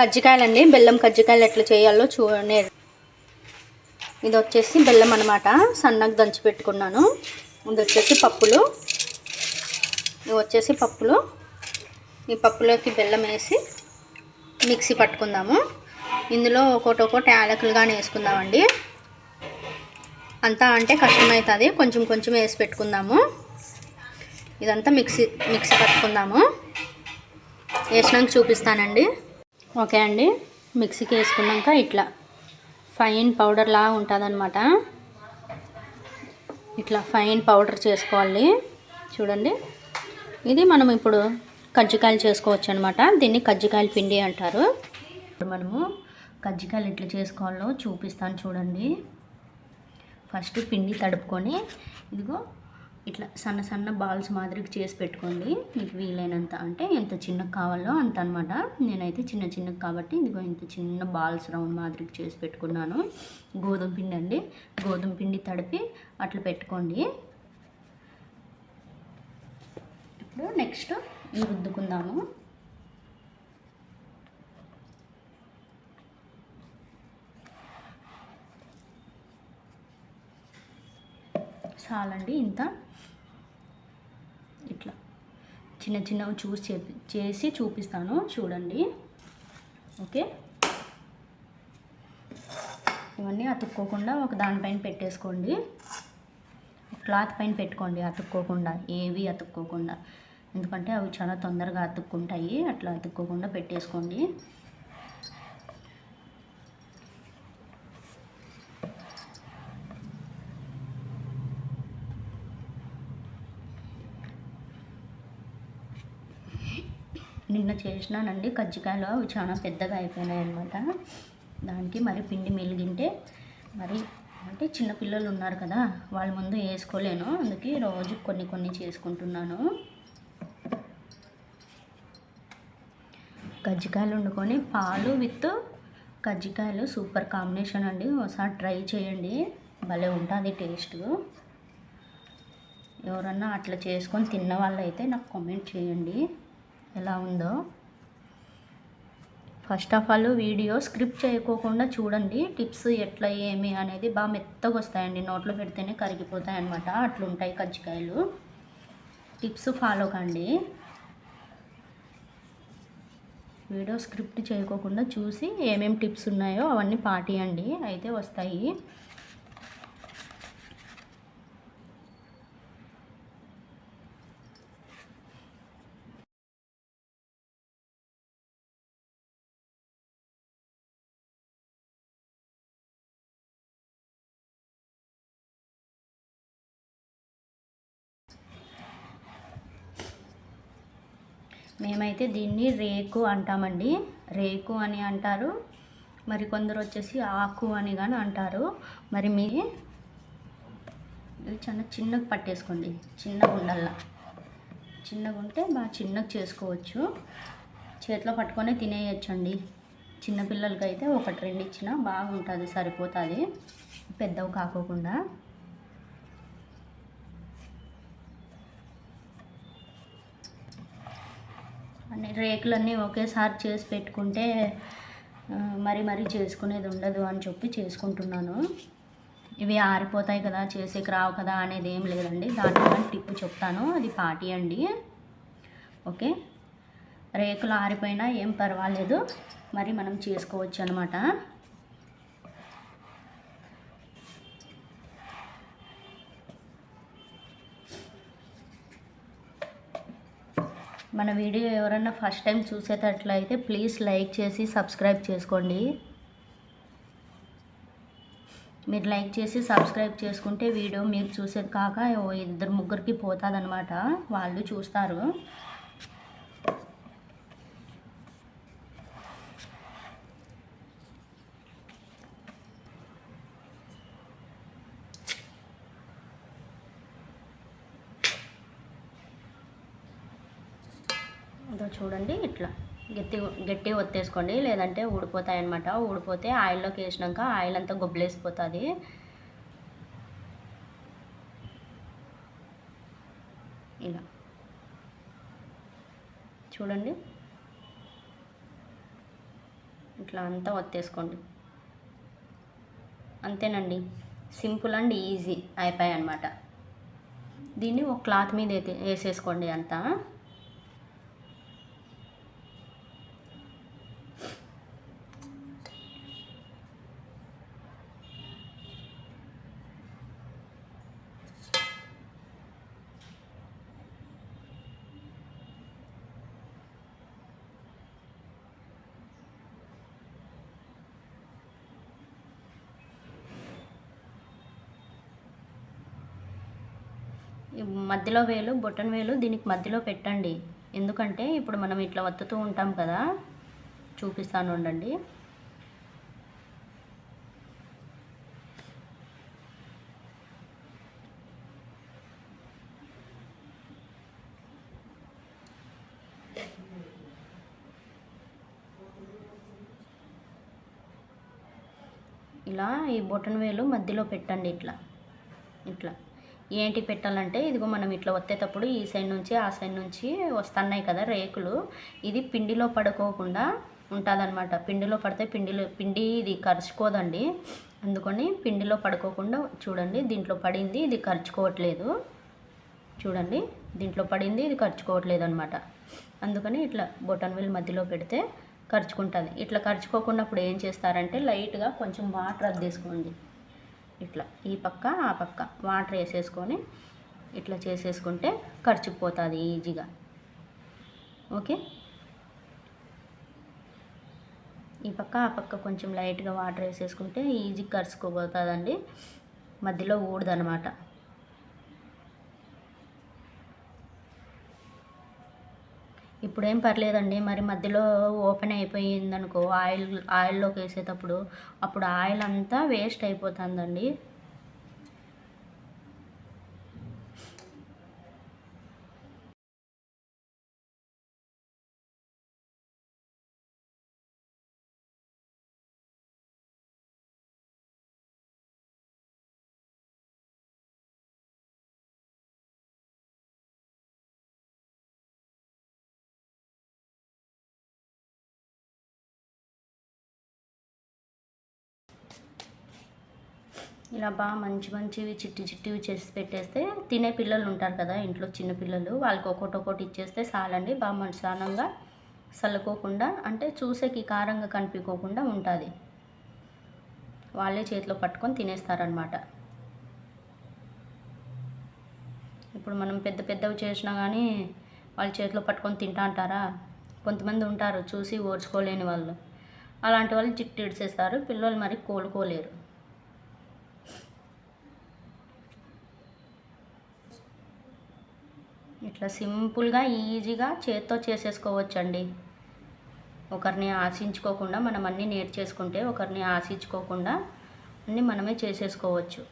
కజ్జికాయలండి. బెల్లం కజ్జికాయలు ఎట్లా చేయాలో చూడండి ఇది వచ్చేసి బెల్లం అనమాట సన్నగా దంచి పెట్టుకున్నాను. ఇది వచ్చేసి పప్పులు. ఇవి వచ్చేసి పప్పులు. ఈ పప్పులోకి బెల్లం వేసి మిక్సీ పట్టుకుందాము. ఇందులో ఒకటి ఒకటి యాలకులు కానీ వేసుకుందామండి. అంతా అంటే కష్టమవుతుంది కొంచెం కొంచెం వేసి పెట్టుకుందాము. ఇదంతా మిక్సీ మిక్సీ పట్టుకుందాము. వేసినాక చూపిస్తానండి. ఓకే అండి. మిక్సీకి వేసుకున్నాక ఇట్లా ఫైన్ పౌడర్ లాగా ఉంటుందన్నమాట. ఇట్లా ఫైన్ పౌడర్ చేసుకోవాలి. చూడండి. ఇది మనం ఇప్పుడు కజ్జికాయలు చేసుకోవచ్చు అనమాట దీన్ని కజ్జికాయల పిండి అంటారు. ఇప్పుడు మనము కజ్జికాయలు ఎట్లా చేసుకోవాలో చూపిస్తాను చూడండి. ఫస్ట్ పిండి తడుపుకొని ఇదిగో ఇట్లా సన్న సన్న బాల్స్ మాదిరికి చేసి పెట్టుకోండి. మీకు వీలైనంత అంటే ఎంత చిన్నగా కావాలో అంత అనమాట నేనైతే చిన్న చిన్నగా కాబట్టి ఇదిగో ఇంత చిన్న బాల్స్ రౌండ్ మాదిరికి చేసి పెట్టుకున్నాను. గోధుమ పిండి అండి. గోధుమ పిండి తడిపి అట్లా పెట్టుకోండి. ఇప్పుడు నెక్స్ట్ రుద్దుకుందాము. చాలండి ఇంత. చిన్న చిన్నవి చూసి చేపి చేసి చూపిస్తాను. చూడండి. ఓకే. ఇవన్నీ అతుక్కోకుండా ఒక దానిపైన పెట్టేసుకోండి. క్లాత్ పైన పెట్టుకోండి. అతుక్కోకుండా ఏవి అతుక్కోకుండా. ఎందుకంటే అవి చాలా తొందరగా అతుక్కుంటాయి. అట్లా అతుక్కోకుండా పెట్టేసుకోండి. నిన్న చేసినానండి. కజ్జికాయలు అవి చాలా పెద్దగా అయిపోయినాయి అనమాట దానికి మరి పిండి మెలిగింటే మరి అంటే చిన్నపిల్లలు ఉన్నారు కదా వాళ్ళ ముందు వేసుకోలేను. అందుకే రోజు కొన్ని కొన్ని చేసుకుంటున్నాను. కజ్జికాయలు వండుకొని పాలు విత్ కజ్జికాయలు సూపర్ కాంబినేషన్ అండి. ఒకసారి ట్రై చేయండి. భలే ఉంటుంది టేస్ట్. ఎవరన్నా అట్లా చేసుకొని తిన్న వాళ్ళైతే నాకు కామెంట్ చేయండి. ఎలా ఉందో. First of all video script చేయకోకుండా చూడండి టిప్స్ ఎట్లా ఏమి అనేది బాగా మెత్తగా వస్తాయండి. నోట్లో పెడితేనే కరిగిపోతాయి అనమాట అట్లుంటాయి కజ్జికాయలు. టిప్స్ ఫాలో కండి. వీడియో స్క్రిప్ట్ చేయకోకుండా చూసి ఏమేమి టిప్స్ ఉన్నాయో అవన్నీ పాటియండి. అయితే వస్తాయి. మేమైతే దీన్ని రేకు అంటామండి. రేకు అని అంటారు. మరి కొందరు వచ్చేసి ఆకు అని కానీ అంటారు. మరి మీ ఇవి చిన్న చిన్నగా పట్టేసుకోండి. చిన్నగా ఉండాల చిన్నగా ఉంటే బాగా చిన్నగా చేసుకోవచ్చు. చేతిలో పట్టుకొని తినేయచ్చండి. చిన్నపిల్లలకి అయితే ఒకటి రెండు ఇచ్చినా బాగుంటుంది సరిపోతుంది. పెద్దవి కాకోకుండా. అన్ని రేకులన్నీ ఒకేసారి చేసి పెట్టుకుంటే మరి మరి చేసుకునేది ఉండదు అని చెప్పి చేసుకుంటున్నాను. ఇవి ఆరిపోతాయి కదా చేసేకి రావు కదా అనేది ఏం లేదండి. దాంట్లో టిప్పు చెప్తాను. అది పాటియండి ఓకే? రేకులు ఆరిపోయినా ఏం పర్వాలేదు. మరి మనం చేసుకోవచ్చు అనమాట మన వీడియో ఎవరైనా ఫస్ట్ టైం చూసేటట్లయితే ప్లీజ్ లైక్ చేసి సబ్స్క్రైబ్ చేసుకోండి. మీరు లైక్ చేసి సబ్స్క్రైబ్ చేసుకుంటే వీడియో మీరు చూసేది కాక ఓ ఇద్దరు ముగ్గురికి పోతుందన్నమాట. వాళ్ళు చూస్తారు. ఇదో చూడండి ఇట్లా గట్టి గట్టి ఒత్తేసుకోండి. లేదంటే ఊడిపోతాయి అనమాట ఊడిపోతే ఆయిల్లోకి వేసినాక ఆయిల్ అంతా గొబ్బలేసిపోతుంది. ఇలా. చూడండి. ఇట్లా అంతా ఒత్తేసుకోండి. అంతేనండి. సింపుల్ అండ్ ఈజీ అయిపోయాయి అనమాట దీన్ని ఒక క్లాత్ మీద అయితే వేసేసుకోండి అంతా. మధ్యలో వేలు బొటన్ వేలు దీనికి మధ్యలో పెట్టండి. ఎందుకంటే ఇప్పుడు మనం ఇట్లా వత్తుతూ ఉంటాం కదా. చూపిస్తాను ఉండండి. ఇలా ఈ బొటన్ వేలు మధ్యలో పెట్టండి ఇట్లా. ఇట్లా. ఏంటి పెట్టాలంటే ఇదిగో మనం ఇట్లా వచ్చేటప్పుడు ఈ సైడ్ నుంచి ఆ సైడ్ నుంచి వస్తున్నాయి కదా రేకులు. ఇది పిండిలో పడుకోకుండా ఉంటుందన్నమాట. పిండిలో పడితే పిండిలో పిండి ఇది కరుచుకోదండి. అందుకని పిండిలో పడుకోకుండా చూడండి దీంట్లో పడింది ఇది ఖర్చుకోవట్లేదు చూడండి దీంట్లో పడింది ఇది ఖర్చుకోవట్లేదు అనమాట అందుకని ఇట్లా బొటన్ వేల్ మధ్యలో పెడితే ఖర్చుకుంటుంది ఇట్లా ఖర్చుకోకున్నప్పుడు ఏం చేస్తారంటే లైట్గా కొంచెం వాటర్ అద్దేసుకోండి ఇట్లా ఈ పక్క ఆ పక్క వాటర్ వేసేసుకొని ఇట్లా చేసేసుకుంటే ఖర్చుకుపోతుంది ఈజీగా. ఓకే? ఈ పక్క ఆ పక్క కొంచెం లైట్గా వాటర్ వేసేసుకుంటే ఈజీ ఖర్చుకోబోతుందండి మధ్యలో ఊడదనమాట ఇప్పుడేం పర్లేదండి. మరి మధ్యలో ఓపెన్ అయిపోయింది అనుకో ఆయిల్ ఆయిల్లోకి వేసేటప్పుడు అప్పుడు ఆయిల్ అంతా వేస్ట్ అయిపోతుందండి. ఇలా బాగా మంచి మంచివి చిట్టి చిట్టివి చేసి పెట్టేస్తే తినే పిల్లలు ఉంటారు కదా ఇంట్లో చిన్న పిల్లలు. వాళ్ళకి ఒకటి ఒకటి ఇచ్చేస్తే చాలండి. బాగా మనసానంగా చల్లుకోకుండా అంటే చూసేకి కారంగా కనిపించకుండా ఉంటుంది. వాళ్ళే చేతిలో పట్టుకొని తినేస్తారనమాట ఇప్పుడు మనం పెద్ద పెద్దవి చేసినా కానీ వాళ్ళ చేతిలో పట్టుకొని తింటా అంటారా? కొంతమంది ఉంటారు చూసి ఓర్చుకోలేని వాళ్ళు. అలాంటి వాళ్ళు చిట్టి ఇడిసేస్తారు. పిల్లలు మరి కోలుకోలేరు. ఇట్లా సింపుల్గా ఈజీగా చేత్తో చేసేసుకోవచ్చండి. ఒకరిని ఆశించుకోకుండా మనం అన్నీ నేర్చేసుకుంటే ఒకరిని ఆశించుకోకుండా అన్నీ మనమే చేసేసుకోవచ్చు.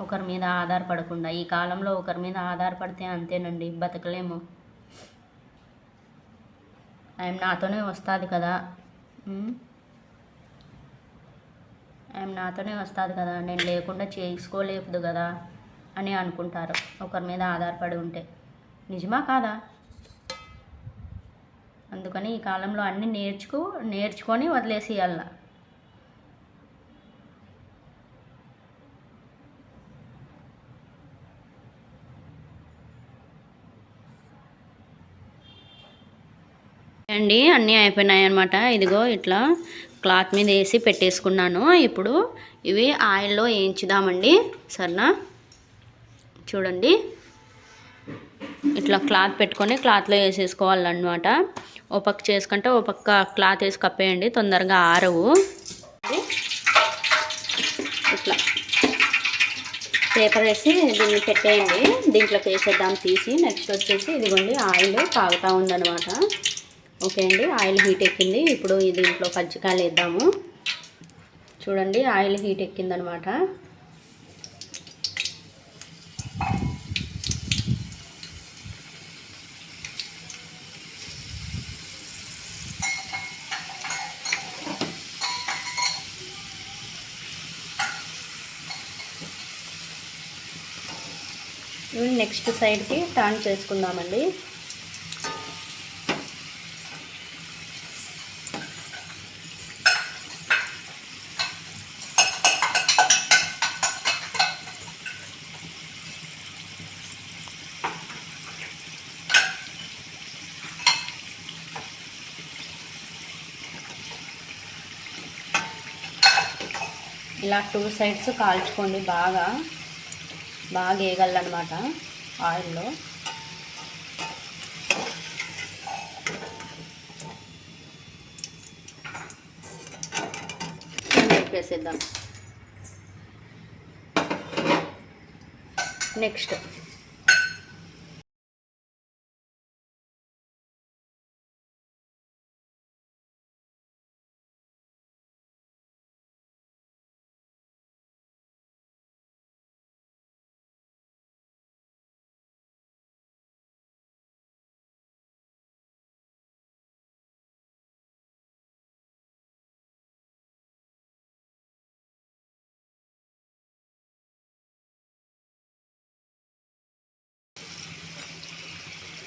ఒకరి మీద ఆధారపడకుండా ఈ కాలంలో ఒకరి మీద ఆధారపడితే అంతేనండి బతకలేము. ఆయన నాతోనే వస్తుంది కదా. ఆయన నాతోనే వస్తుంది కదా నేను లేకుండా చేసుకోలేదు కదా అని అనుకుంటారు. ఒకరి మీద ఆధారపడి ఉంటే. నిజమా కాదా? అందుకని ఈ కాలంలో అన్నీ నేర్చుకో నేర్చుకొని వదిలేసేయాల అండి అన్నీ అయిపోయినాయి అనమాట ఇదిగో ఇట్లా క్లాత్ మీద వేసి పెట్టేసుకున్నాను. ఇప్పుడు ఇవి ఆయిల్లో వేయించుదామండి. సరేనా? చూడండి. ఇట్లా క్లాత్ పెట్టుకొని క్లాత్లో వేసేసుకోవాలన్నమాట. ఓ పక్క చేసుకుంటే ఓ పక్క క్లాత్ వేసి కప్పేయండి తొందరగా ఆరవు. ఇట్లా పేపర్ వేసి దీన్ని పెట్టేయండి దీంట్లోకి వేసేద్దాం తీసి. నెక్స్ట్ వచ్చేసి ఇదిగోండి ఆయిల్ కాగుతూ ఉందన్నమాట. ఓకే అండి ఆయిల్ హీట్ ఎక్కింది. ఇప్పుడు దీంట్లో కజ్జికాయలు వేద్దాము. చూడండి ఆయిల్ హీట్ ఎక్కిందనమాట ఇవి నెక్స్ట్ సైడ్కి టర్న్ చేసుకుందామండి. ఇలా టూ సైడ్స్ కాల్చుకోండి బాగా. బాగా వేయగలనమాట ఆయిల్లో. వేసేద్దాం. నెక్స్ట్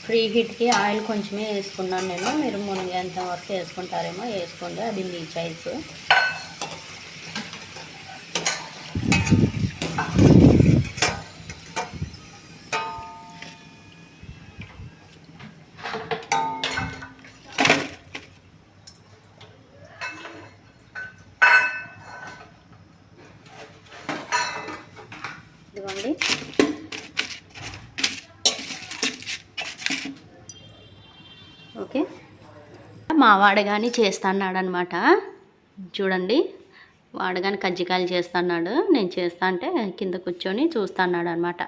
ఫ్రీ హీట్కి ఆయిల్ కొంచెమే వేసుకున్నాను నేను. మీరు మునిగేంత వరకు వేసుకుంటారేమో వేసుకోండి. అది మీ చాయిస్ ఇదిగోండి ఓకే మా వాడగాని కానీ అనమాట చూడండి వాడగాని కజ్జికాయలు చేస్తున్నాడు. నేను చేస్తా అంటే కింద కూర్చొని చూస్తున్నాడు అనమాట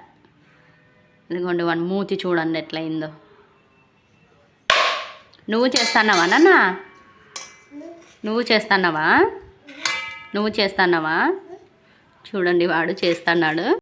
ఇదిగోండి వాడి మూతి చూడండి ఎట్లయిందో. నువ్వు చేస్తున్నావా నాన్న? నువ్వు చేస్తున్నావా? నువ్వు చేస్తున్నావా? చూడండి వాడు చేస్తున్నాడు.